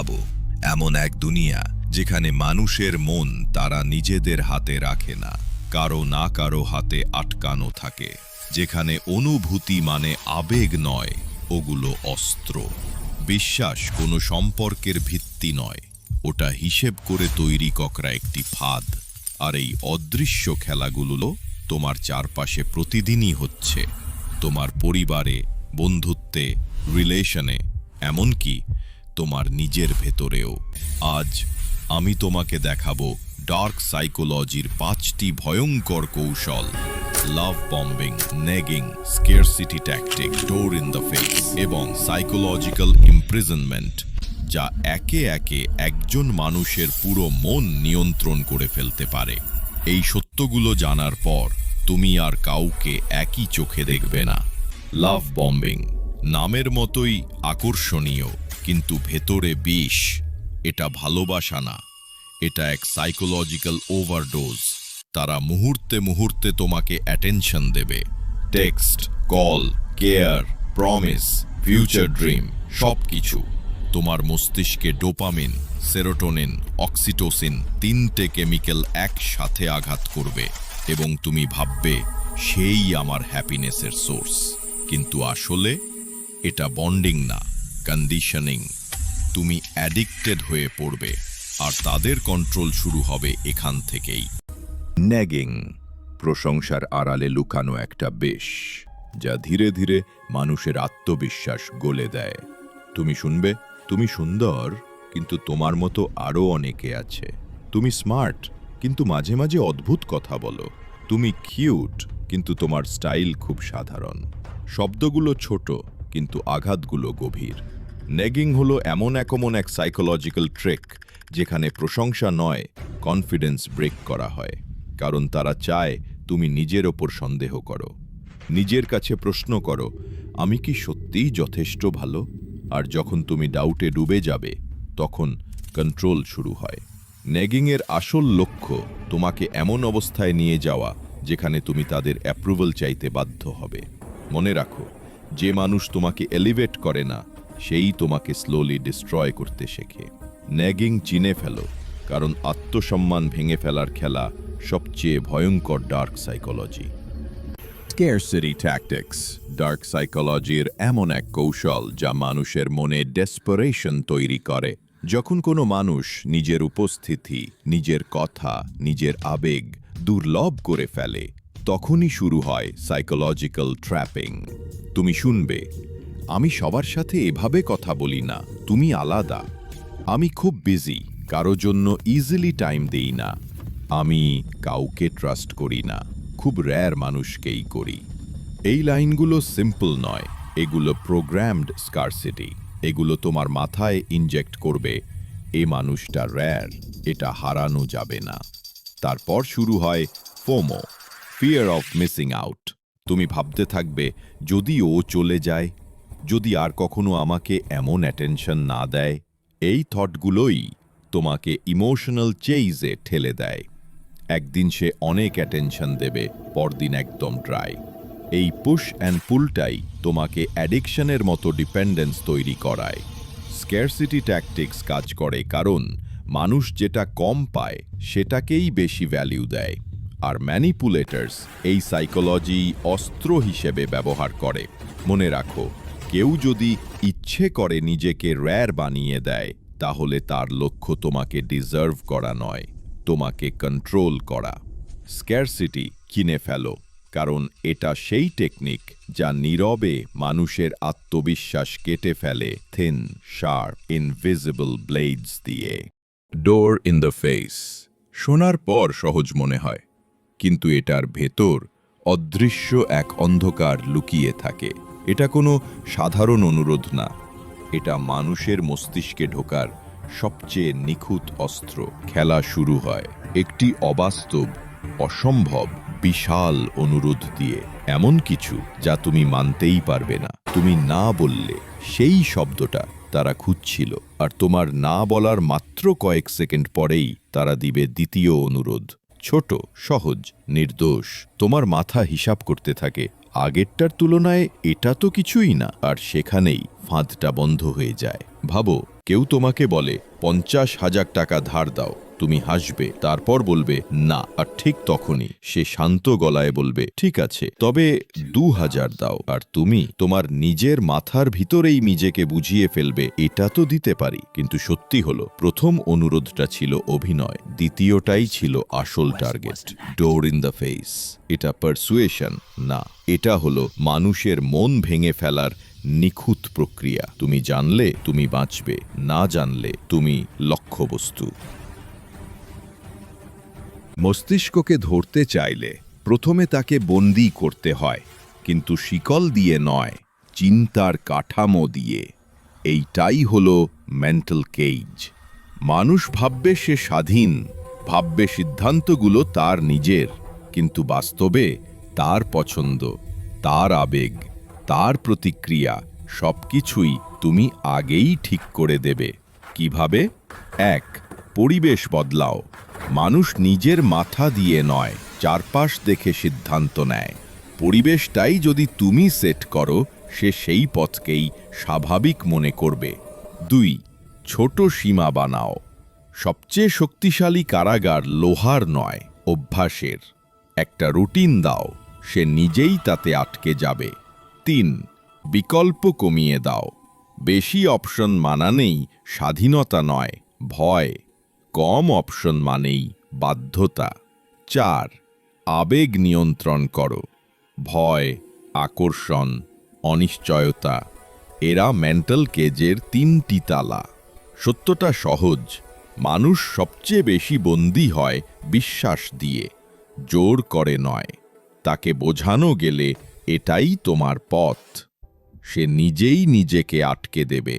ভাবো এমন এক দুনিয়া যেখানে মানুষের মন তারা নিজেদের হাতে রাখে না, কারও না কারও হাতে আটকানো থাকে, যেখানে অনুভূতি মানে আবেগ নয়, ওগুলো অস্ত্র। বিশ্বাস কোনো সম্পর্কের ভিত্তি নয়, ওটা হিসেব করে তৈরি ককরা একটি ফাঁদ। আর এই অদৃশ্য খেলাগুলো তোমার চারপাশে প্রতিদিনই হচ্ছে। তোমার পরিবারে, বন্ধুত্বে, রিলেশনে, এমনকি তোমার নিজের ভেতরেও। আজ আমি তোমাকে দেখাবো ডার্ক সাইকোলজির পাঁচটি ভয়ঙ্কর কৌশল। Love bombing negging scarcity tactic door in the face এবং সাইকোলজিক্যাল ইমপ্রিজনমেন্ট যা একে একে একজন মানুষের পুরো মন নিয়ন্ত্রণ করে ফেলতে পারে। এই সত্যগুলো জানার পর তুমি আর কাউকে একই চোখে দেখবে না। লাভ বম্বিং নামের মতোই আকর্ষণীয়। কিন্তু ভেতরে বিষ। এটা ভালোবাসা না। এটা এক সাইকোলজিক্যাল ওভারডোজ তারা মুহূর্তে মুহূর্তে তোমাকে অ্যাটেনশন দেবে। Text call care promise future dream সব কিছু তোমার মস্তিষ্কে ডোপামিন সেরোটোনিন অক্সিটোসিন তিনটে কেমিক্যাল একসাথে আঘাত করবে এবং তুমি ভাববে, সেই আমার হ্যাপিনেসের সোর্স কিন্তু আসলে এটা বন্ডিং না। কন্ডিশনিং তুমি অ্যাডিক্টেড হয়ে পড়বে, আর তাদের কন্ট্রোল শুরু হবে এখান থেকেই। ন্যাগিং প্রশংসার আড়ালে লুকানো একটা বেশ, যা ধীরে ধীরে মানুষের আত্মবিশ্বাস গলে দেয়। তুমি শুনবে, তুমি সুন্দর, কিন্তু তোমার মতো আরও অনেকে আছে। তুমি স্মার্ট কিন্তু মাঝে মাঝে অদ্ভুত কথা বলো। তুমি কিউট কিন্তু তোমার স্টাইল খুব সাধারণ। শব্দগুলো ছোট কিন্তু আঘাতগুলো গভীর। নেগিং হলো এমন একমন এক সাইকোলজিক্যাল ট্রেক যেখানে প্রশংসা নয় কনফিডেন্স ব্রেক করা হয়। কারণ তারা চায় তুমি নিজের ওপর সন্দেহ করো। নিজের কাছে প্রশ্ন করো, আমি কি সত্যিই যথেষ্ট ভালো? আর যখন তুমি ডাউটে ডুবে যাবে, তখন কন্ট্রোল শুরু হয়। নেগিংয়ের আসল লক্ষ্য তোমাকে এমন অবস্থায় নিয়ে যাওয়া যেখানে তুমি তাদের অ্যাপ্রুভাল চাইতে বাধ্য হবে। মনে রাখো যে মানুষ তোমাকে এলিভেট করে না, সেই তোমাকে স্লোলি ডিস্ট্রয় করতে শেখে। ন্যাগিং চিনে ফেলো, কারণ আত্মসম্মান ভেঙে ফেলার খেলা সবচেয়ে ভয়ঙ্কর dark psychology scarcity tactics dark সাইকোলজির এমন এক কৌশল যা মানুষের মনে ডেসপারেশন তৈরি করে। যখন কোনো মানুষ নিজের উপস্থিতি, নিজের কথা, নিজের আবেগ দুর্লভ করে ফেলে তখনই শুরু হয় সাইকোলজিক্যাল ট্র্যাপিং তুমি শুনবে, আমি সবার সাথে এভাবে কথা বলি না, তুমি আলাদা। আমি খুব বিজি কারও জন্য ইজিলি টাইম দেই না। আমি কাউকে ট্রাস্ট করি না, খুব র্যার মানুষকেই করি। এই লাইনগুলো সিম্পল নয়, এগুলো প্রোগ্রামড স্কারসিটি এগুলো তোমার মাথায় ইনজেক্ট করবে, এ মানুষটা র্যার এটা হারানো যাবে না। তারপর শুরু হয় FOMO fear of missing out তুমি ভাবতে থাকবে যদি ও চলে যায়, যদি আর কখনো আমাকে এমন অ্যাটেনশন না দেয়, এই থটগুলোই তোমাকে ইমোশনাল চেইজে ঠেলে দেয়। একদিন সে অনেক অ্যাটেনশন দেবে, পরদিন একদম ড্রাই এই পুশ অ্যান্ড পুলটাই তোমাকে অ্যাডিকশনের মতো ডিপেন্ডেন্স তৈরি করায়। স্কেয়ারসিটি ট্যাকটিক্স কাজ করে, কারণ মানুষ যেটা কম পায়, সেটাকেই বেশি ভ্যালিউ দেয়। আর ম্যানিপুলেটার্স এই সাইকোলজি অস্ত্র হিসেবে ব্যবহার করে। মনে রাখো, কেউ যদি ইচ্ছে করে নিজেকে র্যার বানিয়ে দেয়, তাহলে তার লক্ষ্য তোমাকে ডিজার্ভ করা নয়, তোমাকে কন্ট্রোল করা। স্ক্যারসিটি কিনে ফেলো, কারণ এটা সেই টেকনিক যা নীরবে মানুষের আত্মবিশ্বাস কেটে ফেলে থিন শার্প ইনভিজিবল ব্লেডস দিয়ে। ডোর ইন দ্য ফেস শোনার পর সহজ মনে হয়। কিন্তু এটার ভেতর অদৃশ্য এক অন্ধকার লুকিয়ে থাকে। এটা কোনো সাধারণ অনুরোধ না। এটা মানুষের মস্তিষ্কে ঢোকার সবচেয়ে নিখুঁত অস্ত্র। খেলা শুরু হয় একটি অবাস্তব, অসম্ভব, বিশাল অনুরোধ দিয়ে। এমন কিছু যা তুমি মানতেই পারবে না। তুমি না বললে সেই শব্দটা তারা খুঁজছিল। আর তোমার না বলার মাত্র কয়েক সেকেন্ড পরেই তারা দিবে দ্বিতীয় অনুরোধ। ছোট, সহজ, নির্দোষ। তোমার মাথা হিসাব করতে থাকে। আগেরটার তুলনায় এটা তো কিছুই না। আর সেখানেই ফাঁদটা বন্ধ হয়ে যায়। ভাবো কেউ তোমাকে বলে, পঞ্চাশ হাজার টাকা ধার দাও। তুমি হাসবে, তারপর বলবে, না। আর ঠিক তখনই সে শান্ত গলায় বলবে, ঠিক আছে, তবে দু হাজার দাও। আর তুমি তোমার নিজের মাথার ভিতরেই নিজেকে বুঝিয়ে ফেলবে, এটা তো দিতে পারি। কিন্তু সত্যি হলো, প্রথম অনুরোধটা ছিল অভিনয়, দ্বিতীয়টাই ছিল আসল target door in the face এটা পারসুয়েশন না, এটা হলো মানুষের মন ভেঙে ফেলার নিখুঁত প্রক্রিয়া। তুমি জানলে, তুমি বাঁচবে। না জানলে, তুমি লক্ষ্যবস্তু। মস্তিষ্ককে ধরতে চাইলে প্রথমে তাকে বন্দি করতে হয়, কিন্তু শিকল দিয়ে নয়, চিন্তার কাঠামো দিয়ে। এইটাই হলো মেন্টাল কেজ মানুষ ভাববে সে স্বাধীন, ভাববে সিদ্ধান্তগুলো তার নিজের, কিন্তু বাস্তবে তার পছন্দ, তার আবেগ। তার প্রতিক্রিয়া সবকিছুই তুমি আগেই ঠিক করে দেবে। কীভাবে? এক, পরিবেশ বদলাও। মানুষ নিজের মাথা দিয়ে নয়, চারপাশ দেখে সিদ্ধান্ত নেয়। পরিবেশটাই যদি তুমি সেট করো, সে সেই পথকেই স্বাভাবিক মনে করবে। দুই, ছোট সীমা বানাও। সবচেয়ে শক্তিশালী কারাগার লোহার নয়, অভ্যাসের। একটা রুটিন দাও, সে নিজেই তাতে আটকে যাবে। তিন, বিকল্প কমিয়ে দাও। বেশি অপশন মানানেই স্বাধীনতা নয়, ভয়। কম অপশন মানেই বাধ্যতা। চার, আবেগ নিয়ন্ত্রণ করো। ভয়, আকর্ষণ, অনিশ্চয়তা, এরা মেন্টাল কেজের তিনটি তালা। সত্যটা সহজ, মানুষ সবচেয়ে বেশি বন্দী হয় বিশ্বাস দিয়ে, জোর করে নয়। তাকে বোঝানো গেলে এটাই তোমার পথ। সে নিজেই নিজেকে আটকে দেবে।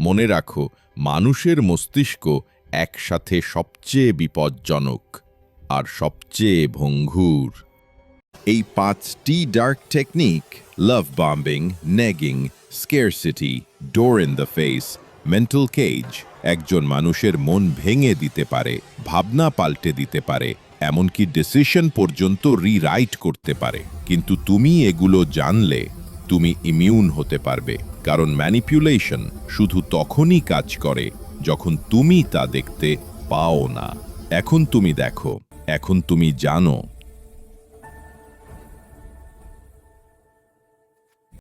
মনে রাখো, মানুষের মস্তিষ্ক একসাথে সবচেয়ে বিপজ্জনক আর সবচেয়ে ভঙ্গুর। এই পাঁচটি dark technique love bombing negging scarcity door in the face mental cage একজন মানুষের মন ভেঙে দিতে পারে, ভাবনা পাল্টে দিতে পারে এমনকি ডিসিশন পর্যন্ত রিরাইট করতে পারে। কিন্তু তুমি এগুলো জানলে, তুমি ইমিউন হতে পারবে। কারণ ম্যানিপুলেশন শুধু তখনই কাজ করে যখন তুমি তা দেখতে পাও না। এখন তুমি দেখো, এখন তুমি জানো।